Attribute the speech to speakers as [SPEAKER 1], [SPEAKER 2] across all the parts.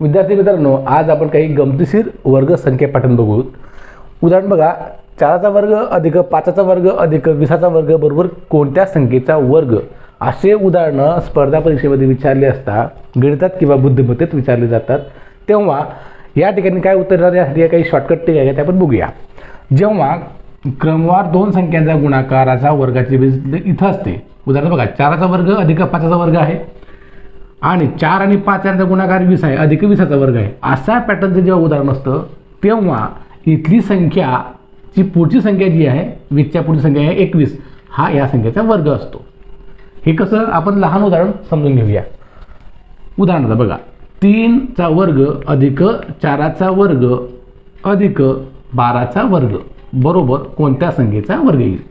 [SPEAKER 1] विद्यार्थी मित्रांनो आज आपण काही गमतीशीर वर्ग संख्या पॅटर्न बघू उदाहरण बघा चाराचा वर्ग अधिक पाचाचा वर्ग अधिक विसाचा वर्ग बरोबर कोणत्या संख्येचा वर्ग? असे उदाहरणं स्पर्धा परीक्षेमध्ये विचारले असता गणितात किंवा बुद्धिमत्तेत विचारले जातात. तेव्हा या ठिकाणी काय उत्तर येणार यासाठी काही शॉर्टकट टिक आहे ते आपण बघूया. जेव्हा क्रमवार दोन संख्यांचा गुणाकाराचा वर्गाची बेरीज इथं असते. उदाहरण बघा चाराचा वर्ग अधिक पाचाचा वर्ग आहे. आणि चार आणि पाच यांचा गुणाकार वीस आहे. अधिक वीसाचा वर्ग आहे. असा पॅटर्नचं जेव्हा उदाहरण असतं तेव्हा इथली संख्या जी पुढची संख्या जी आहे वीसच्या पुढची संख्या आहे एकवीस. हा या संख्येचा वर्ग असतो. हे कसं? आपण लहान उदाहरण समजून घेऊया. उदाहरणार्थ बघा. तीनचा वर्ग अधिक चाराचा वर्ग अधिक बाराचा वर्ग. बरोबर कोणत्या संख्येचा वर्ग येईल?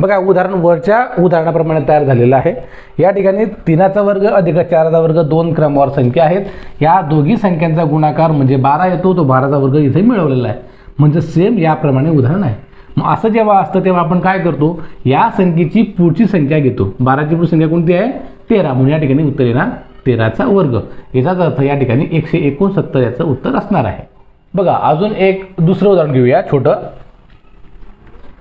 [SPEAKER 1] बघा उदाहरण वरच्या उदाहरणाप्रमाणे तयार झालेलं आहे. या ठिकाणी तीनाचा वर्ग अधिक चाराचा वर्ग दोन क्रमवार संख्या आहेत. या दोघी संख्यांचा गुणाकार म्हणजे बारा येतो तो बाराचा वर्ग इथे मिळवलेला आहे. म्हणजे सेम याप्रमाणे उदाहरण आहे. मग असं जेव्हा असतं तेव्हा आपण काय करतो? या संख्येची पुढची संख्या घेतो. बाराची पुढची संख्या कोणती आहे? तेरा. म्हणून या ठिकाणी उत्तर येणार तेराचा वर्ग. याचाच अर्थ या ठिकाणी एकशे एकोणसत्तर याचं उत्तर असणार आहे. बघा अजून एक दुसरं उदाहरण घेऊया छोटं.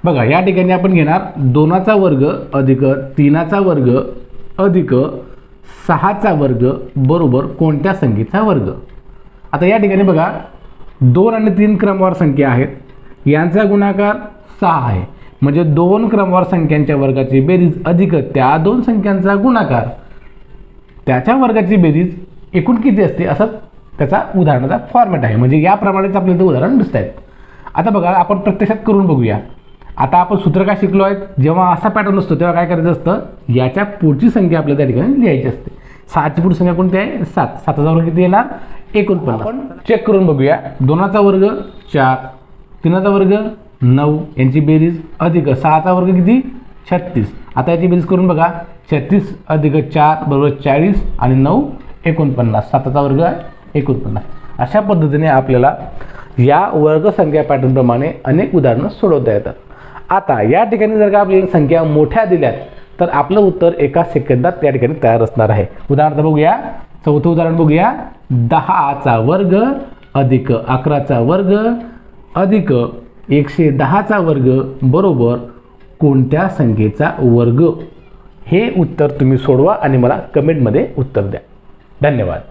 [SPEAKER 1] बघा या ठिकाणी आपण घेणार दोनाचा वर्ग अधिक तीनाचा वर्ग अधिक सहाचा वर्ग बरोबर कोणत्या संख्येचा वर्ग? आता या ठिकाणी बघा दोन आणि तीन क्रमवार संख्या आहेत. यांचा गुणाकार सहा आहे. म्हणजे दोन क्रमवार संख्यांच्या वर्गाची बेरीज अधिक त्या दोन संख्यांचा गुणाकार. त्याच्या वर्गाची बेरीज एकूण किती असते? असं त्याचा उदाहरणाचा फॉर्मॅट आहे. म्हणजे याप्रमाणेच आपल्याला ते उदाहरण दिसत आहेत आता बघा आपण प्रत्यक्षात करून बघूया. आता आपण सूत्र काय शिकलो आहेत? जेव्हा असा पॅटर्न असतो तेव्हा काय करायचं असतं? याच्या पुढची संख्या आपल्याला त्या ठिकाणी लिहायची असते. सहाची पुढची संख्या कोणती आहे? सात. साताचा वर्ग किती येणार? एकोणपन्नास. आपण चेक करून बघूया. दोनाचा वर्ग चार. तीनाचा वर्ग नऊ. यांची बेरीज अधिक सहाचा वर्ग किती? छत्तीस. आता याची बेरीज करून बघा. छत्तीस अधिक चार बरोबर चाळीस आणि नऊ एकोणपन्नास. साताचा वर्ग आहे एकोणपन्नास. अशा पद्धतीने आपल्याला या वर्गसंख्या पॅटर्नप्रमाणे अनेक उदाहरणं सोडवता येतात. आता या ठिकाणी जर का आपल्याला संख्या मोठ्या दिल्यात तर आपलं उत्तर एका सेकंदात त्या ठिकाणी तयार असणार आहे. उदाहरणार्थ बघूया चौथं उदाहरण बघूया. दहाचा वर्ग अधिक अकराचा वर्ग अधिक एकशे दहाचा वर्ग बरोबर कोणत्या संख्येचा वर्ग? हे उत्तर तुम्ही सोडवा आणि मला कमेंटमध्ये उत्तर द्या. धन्यवाद.